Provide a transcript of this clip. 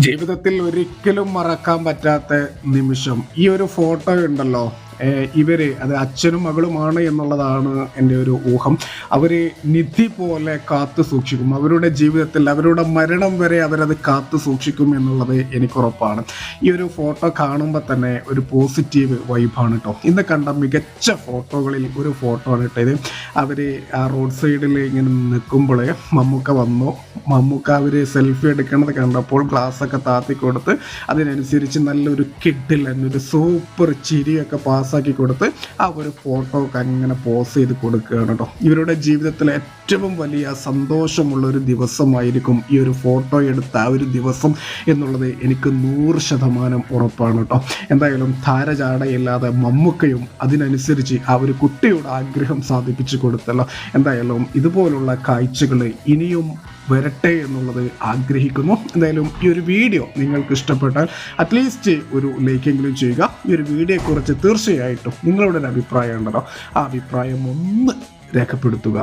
ജീവിതത്തിൽ ഒരിക്കലും മറക്കാൻ പറ്റാത്ത നിമിഷം. ഈ ഒരു ഫോട്ടോ ഉണ്ടല്ലോ. ഇവർ അത് അച്ഛനും മകളുമാണ് എന്നുള്ളതാണ് എന്റെ ഒരു ഊഹം. അവർ നിധി പോലെ കാത്തു സൂക്ഷിക്കും. അവരുടെ ജീവിതത്തിൽ അവരുടെ മരണം വരെ അവരത് കാത്തു സൂക്ഷിക്കും എന്നുള്ളത് എനിക്ക് ഉറപ്പാണ് ഈ ഒരു ഫോട്ടോ കാണുമ്പോൾ തന്നെ ഒരു പോസിറ്റീവ് വൈബാണ് കേട്ടോ ഇന്ന് കണ്ട മികച്ച ഫോട്ടോകളിൽ ഒരു ഫോട്ടോ ആണ് കേട്ടോ ഇത് അവർ ആ റോഡ് സൈഡിൽ ഇങ്ങനെ നിൽക്കുമ്പോൾ മമ്മൂക്ക വന്നു. മമ്മൂക്ക അവർ സെൽഫി എടുക്കണത് കണ്ടപ്പോൾ ഗ്ലാസ്സൊക്കെ താത്തി കൊടുത്ത് അതിനനുസരിച്ച് നല്ലൊരു കിഡിൽ എന്നൊരു സൂപ്പർ ചിരിയൊക്കെ പാസ്സാക്കി കൊടുത്ത് ആ ഒരു ഫോട്ടോ അങ്ങനെ പോസ് ചെയ്ത് കൊടുക്കുകയാണ് കേട്ടോ ഇവരുടെ ജീവിതത്തിലെ ഏറ്റവും വലിയ സന്തോഷമുള്ള ഒരു ദിവസമായിരിക്കും ഈ ഒരു ഫോട്ടോ എടുത്ത ആ ഒരു ദിവസം എന്നുള്ളത് എനിക്ക് നൂറ് ശതമാനം ഉറപ്പാണ് കേട്ടോ എന്തായാലും താരചാടയില്ലാതെ മമ്മുക്കയും അതിനനുസരിച്ച് ആ ഒരു കുട്ടിയുടെ ആഗ്രഹം സാധിപ്പിച്ചു കൊടുത്തല്ലോ. എന്തായാലും ഇതുപോലുള്ള കാഴ്ചകൾ ഇനിയും വരട്ടെ എന്നുള്ളത് ആഗ്രഹിക്കുന്നു. എന്തായാലും ഈ ഒരു വീഡിയോ നിങ്ങൾക്ക് ഇഷ്ടപ്പെട്ടാൽ അറ്റ്ലീസ്റ്റ് ഒരു ലൈക്കെങ്കിലും ചെയ്യുക. ഈ ഒരു വീഡിയോയെക്കുറിച്ച് തീർച്ചയായിട്ടും നിങ്ങളുടെ ഒരു അഭിപ്രായം ഉണ്ടല്ലോ. ആ അഭിപ്രായം ഒന്ന് രേഖപ്പെടുത്തുക.